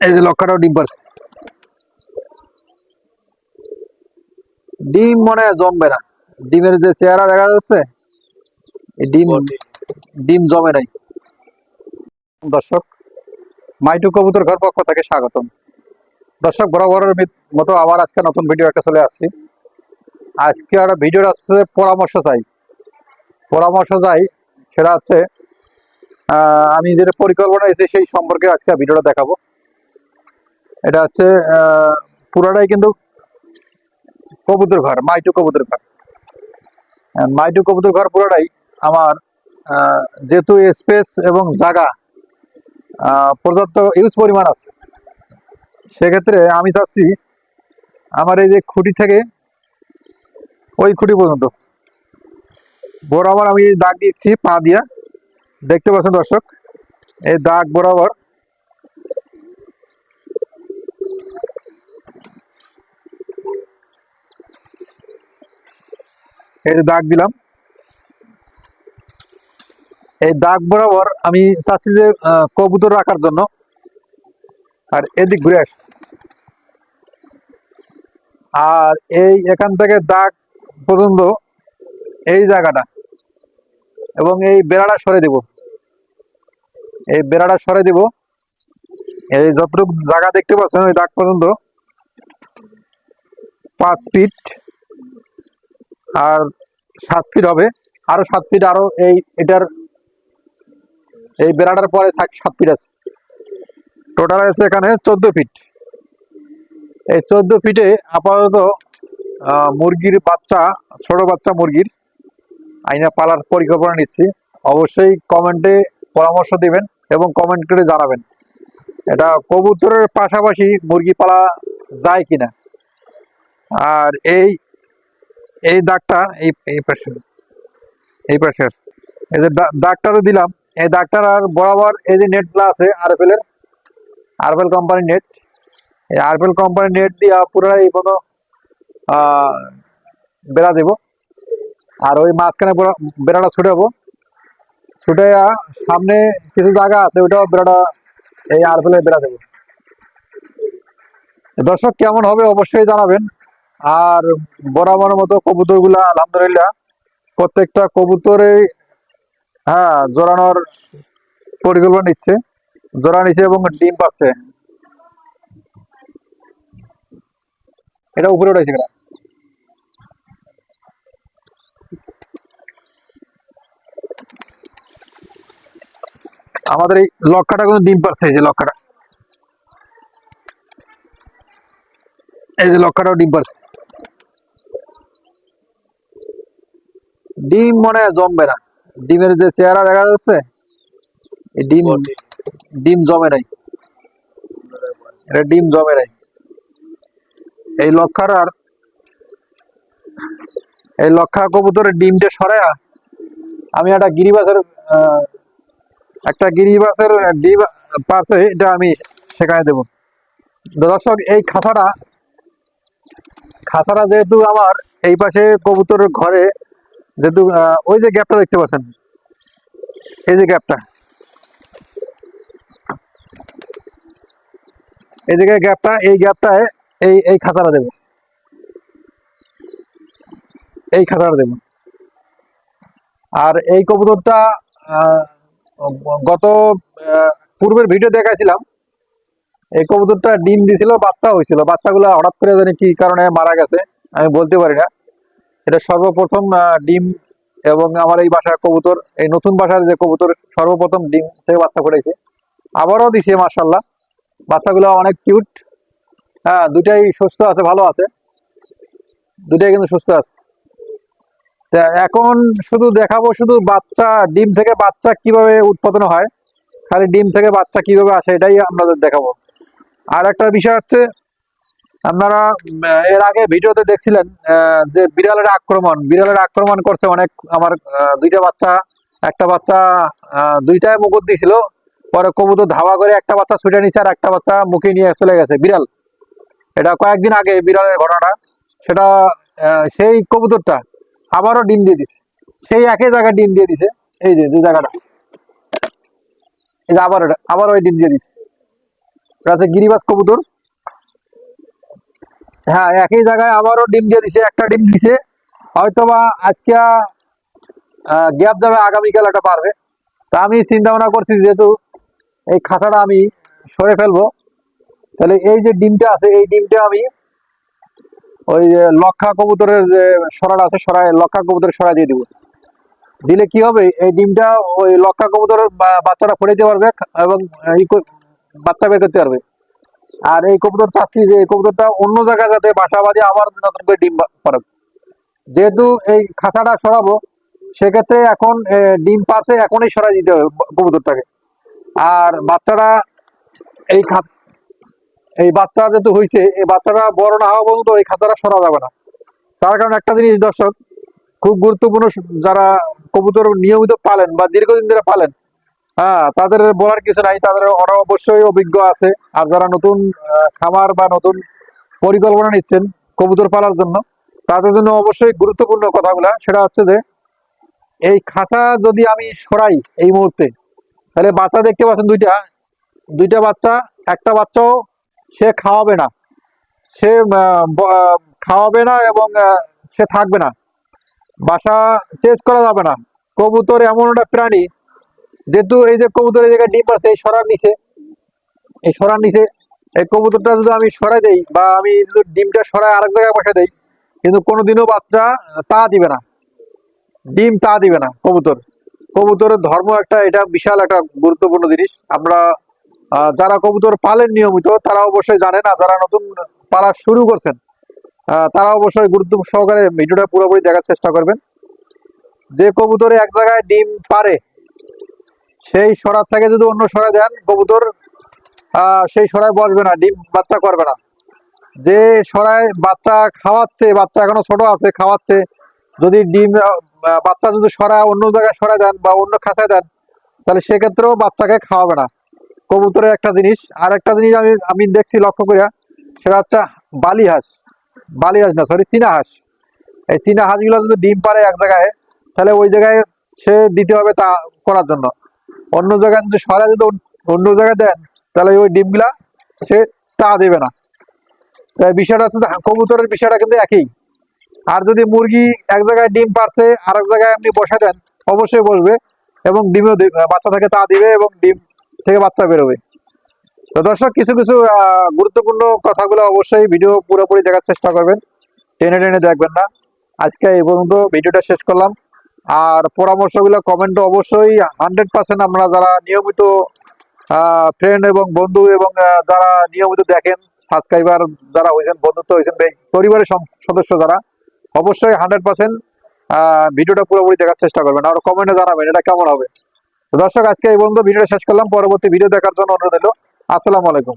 এই যে লক্ষাটাও ডিম পারছে ডিম মনে হয় জমবে না। ডিমের যে চেহারা দেখা যাচ্ছে ডিম ডিম জমে নাই। দর্শক মাইটু কবুতর ঘর পক্ষ থেকে স্বাগতম। দর্শক বরাবরের মিত- মতো আবার আজকে নতুন ভিডিও একটা চলে আসছি। আজকে একটা ভিডিও আসছে পরামর্শ চাই। পরামর্শ চাই সেটা হচ্ছে আহ, আমি যেটা পরিকল্পনা এসে সেই সম্পর্কে আজকে ভিডিওটা দেখাবো। এটা হচ্ছে পুরোটাই কিন্তু কবুতর ঘর, মাইটু কবুতর ঘর। মাইটু কবুতর ঘর পুরোটাই আমার যেহেতু স্পেস এবং জায়গা পর্যাপ্ত ইউজ পরিমাণ আছে। সেক্ষেত্রে আমি চাচ্ছি আমার এই যে খুঁটি থেকে ওই খুঁটি পর্যন্ত। বরাবর আমি দাগ দিচ্ছি পা দিয়া। দেখতে পাচ্ছেন দর্শক, এই দাগ বরাবর এই যে দাগ দিলাম। এই দাগ বরাবর আমি চাচ্ছি যে কবুতর রাখার জন্য। আর এদিক ঘুরে আর এই এখান থেকে দাগ পর্যন্ত এই জায়গাটা এবং এই বেড়াটা সরে দেব। এই বেড়াটা সরে দেব। এই যতটুকু জায়গা দেখতে পাচ্ছেন, ওই দাগ পর্যন্ত পাঁচ ফিট আর সাত ফিট হবে। আরও সাত ফিট আরও এই এটার, এই বেড়াটার পরে সাত ফিট আছে। টোটাল আছে এখানে চোদ্দ ফিট এই চোদ্দ ফিটে আপাতত মুরগির বাচ্চা, ছোট বাচ্চা মুরগির, আইনা পালার পরিকল্পনা নিচ্ছি। অবশ্যই কমেন্টে পরামর্শ দিবেন এবং কমেন্ট করে জানাবেন। এটা কবুতরের পাশাপাশি মুরগি পালা যায় কিনা। আর এই এই দাগটা এই এই পাশে। এই পাশের এই যে দাগটা তো দিলাম এই দাগটার আর বরাবর এই যে নেটগুলো আছে আরএফএল এর আরএফএল কোম্পানির নেট এই আরএফএল কোম্পানির নেট দিয়ে পুরো এই আহ, বেড়া দেব। আর ওই মাঝখানে বেড়াটা ছুটাবো ছুটে সামনে কিছু জায়গা আছে ওইটাও বেড়াটা এই আরএফএল এর বেড়া দেবো। দর্শক কেমন হবে অবশ্যই জানাবেন। আর বরাবর মতো কবুতরগুলা আলহামদুলিল্লাহ, প্রত্যেকটা কবুতরে হ্যাঁ জোরানোর পরিকল্পনা নিচ্ছে। জোড়া নিচ্ছে এবং ডিম পাচ্ছে। এটা উপরে উঠাইছে কেন? আমাদের এই লক্ষাটা কিন্তু ডিম পাচ্ছে এই যে লক্ষাটা এই যে লক্ষাটাও ডিম পাচ্ছে ডিম মনে হয় জমবে না। ডিমের যে চেহারা দেখা যাচ্ছে ডিম ডিম জমে নাই। এটা ডিম জমে নাই। এই লক্ষার আর এই লক্ষা কবুতরের ডিমটা সরায়া আমি একটা গিরিবাসের একটা গিরিবাসের ডিম পারছে এটা আমি সেখানে দেব। দর্শক এই খাঁচাটা খাঁচাটা যেহেতু আমার এই পাশে কবুতরের ঘরে যেহেতু ওই যে গ্যাপটা দেখতে পাচ্ছেন। এই যে গ্যাপটা এই গ্যাপটা এই গ্যাপটায় এই এই খাঁচাটা দেব। এই খাঁচাটা দেব। আর এই কবুতরটা গত পূর্বের ভিডিও দেখাইছিলাম। এই কবুতরটা ডিম দিছিল, বাচ্চা হয়েছিল। বাচ্চাগুলো হঠাৎ করে জানি কি কারণে মারা গেছে, আমি বলতে পারি না। এটা সর্বপ্রথম ডিম এবং আমার এই বাসার কবুতর, এই নতুন বাসার যে কবুতর, সর্বপ্রথম ডিম থেকে বাচ্চা ফুটাইছে আবারও দিছে মার্শাল্লাহ বাচ্চাগুলো অনেক কিউট হ্যাঁ দুটাই সুস্থ আছে, ভালো আছে। দুটাই কিন্তু সুস্থ আছে। তা এখন শুধু দেখাবো, শুধু বাচ্চা, ডিম থেকে বাচ্চা কীভাবে উৎপাদন হয়, খালি ডিম থেকে বাচ্চা কীভাবে আসে, এটাই আপনাদের দেখাবো। আর একটা বিষয় হচ্ছে আপনারা এর আগে ভিডিওতে দেখছিলেন যে বিড়ালের আক্রমণ বিড়ালের আক্রমণ করছে অনেক, আমার দুইটা বাচ্চা, একটা বাচ্চা দুইটায় মুকুট দিছিল, পরে কবুতর ধাওয়া করে একটা বাচ্চা ছুটে নিছে আর একটা বাচ্চা মুখে নিয়ে চলে গেছে। বিড়াল, এটা কয়েকদিন আগে বিড়ালের ঘটনাটা, সেটা সেই কবুতরটা আবারও ডিম দিয়ে দিছে। সেই একই জায়গায় ডিম দিয়ে দিছে, এই যে যে জায়গাটা। এই যে আবার আবার ওই ডিম দিয়ে দিছে। এটা হচ্ছে গিরিবাজ কবুতর। হ্যাঁ একই জায়গায় আবারও ডিম দিয়ে দিছে, একটা ডিম দিছে। হয়তোবা আজকে গ্যাপ যাবে, আগামীকাল একটা পারবে। তা আমি চিন্তা ভাবনা করছি যেহেতু এই খাঁচাটা আমি সরে ফেলব, তাহলে এই যে ডিমটা আছে, এই ডিমটা আমি ওই যে লক্ষা কবুতরের যে সরাটা আছে সরাই লক্ষা কবুতরের সরাই দিয়ে দিব। দিলে কি হবে, এই ডিমটা ওই লক্ষা কবুতরের বাচ্চাটা ফোড়ে পারবে এবং বাচ্চা বের করতে পারবে। আর এই কবুতর চাচ্ছি যে এই কবুতরটা অন্য জায়গায় যাতে বাসা বাঁধে, আবার নতুন করে ডিম বা- পারে যেহেতু এই খাঁচাটা সরাবো, সেক্ষেত্রে এখন ডিম পাশে এখনই সরাই দিতে হবে কবুতরটাকে। আর বাচ্চাটা এই খাত এই বাচ্চা যেহেতু হয়েছে এই বাচ্চাটা বড় না হওয়া পর্যন্ত এই খাঁচাটা সরা যাবে না। তার কারণ একটা জিনিস, দর্শক, খুব গুরুত্বপূর্ণ, যারা কবুতর নিয়মিত পালেন বা দীর্ঘদিন ধরে পালেন হ্যাঁ তাদের বলার কিছু নাই, তাদের ওরা অবশ্যই অভিজ্ঞ আছে। আর যারা নতুন খামার বা নতুন পরিকল্পনা নিচ্ছেন কবুতর পালার জন্য, তাদের জন্য অবশ্যই গুরুত্বপূর্ণ কথাগুলা। সেটা হচ্ছে যে, এই খাঁচা যদি আমি সরাই এই মুহূর্তে, তাহলে বাচ্চা দেখতে পাচ্ছেন দুইটা দুইটা বাচ্চা, একটা বাচ্চাও সে খাওয়াবে না। সে খাওয়াবে না এবং সে থাকবে না। বাসা চেঞ্জ করা যাবে না। কবুতর এমন একটা প্রাণী যেহেতু এই যে কবুতরের জায়গায় ডিম আছে, এই সরার নিচে, এই সরার নিচে, এই কবুতরটা যদি আমি সরাই দেই বা আমি যদি ডিমটা সরাই আরেক জায়গায় বসে দেই, কিন্তু কোনোদিনও বাচ্চা তা দিবে না। ডিম তা দিবে না কবুতর। কবুতরের ধর্ম একটা, এটা বিশাল একটা গুরুত্বপূর্ণ জিনিস। আমরা যারা কবুতর পালেন নিয়মিত, তারা অবশ্যই জানেন আর যারা নতুন পালা শুরু করছেন তারা অবশ্যই গুরুত্ব সহকারে ভিডিওটা পুরোপুরি দেখার চেষ্টা করবেন। যে কবুতরে এক জায়গায় ডিম পারে সেই সরার থেকে যদি অন্য সরায় দেন, কবুতর সেই সরায় বসবে না, ডিম বাচ্চা করবে না। যে সরায় বাচ্চা খাওয়াচ্ছে, বাচ্চা এখনও ছোট আছে, খাওয়াচ্ছে, যদি ডিম বাচ্চা যদি সরায়, অন্য জায়গায় সরায় দেন বা অন্য খাঁচায় দেন, তাহলে সেক্ষেত্রেও বাচ্চাকে খাওয়াবে না। কবুতরের একটা জিনিস আর একটা জিনিস আমি আমি দেখছি লক্ষ্য করিয়া, সেটা হচ্ছে বালি হাঁস। বালি হাঁস না সরি চীনা হাঁস। এই চীনা হাঁসগুলো যদি ডিম পারে এক জায়গায়, তাহলে ওই জায়গায় সে দিতে হবে তা করার জন্য। অন্য জায়গায় যদি সরাই যদি অন্য- জায়গায় দেন, তাহলে ওই ডিমগুলা সে তা দেবে না। তাই বিষয়টা হচ্ছে কবুতরের বিষয়টা কিন্তু একই। আর যদি মুরগি এক জায়গায় ডিম পারছে আর এক জায়গায় আপনি বসে দেন, অবশ্যই বসবে এবং ডিমেও বাচ্চা থেকে তা দিবে এবং ডিম থেকে বাচ্চা বেরোবে। তো দর্শক, কিছু কিছু গুরুত্বপূর্ণ কথাগুলো অবশ্যই ভিডিও পুরোপুরি দেখার চেষ্টা করবেন। টেনে টেনে দেখবেন না। আজকে এই পর্যন্ত ভিডিওটা শেষ করলাম। আর পরামর্শগুলো কমেন্টে অবশ্যই। হান্ড্রেড পার্সেন্ট আমরা যারা নিয়মিত ফ্রেন্ড এবং বন্ধু এবং যারা নিয়মিত দেখেন সাবস্ক্রাইবার যারা হয়েছেন, বন্ধুত্ব হয়েছেন পরিবারের সদস্য যারা, অবশ্যই হান্ড্রেড পার্সেন্ট ভিডিওটা পুরোপুরি দেখার চেষ্টা করবেন। আর কমেন্টে জানাবেন এটা কেমন হবে। দর্শক, আজকে এই বন্ধু ভিডিওটা শেষ করলাম। পরবর্তী ভিডিও দেখার জন্য অনুরোধ রইল। আসসালামু আলাইকুম।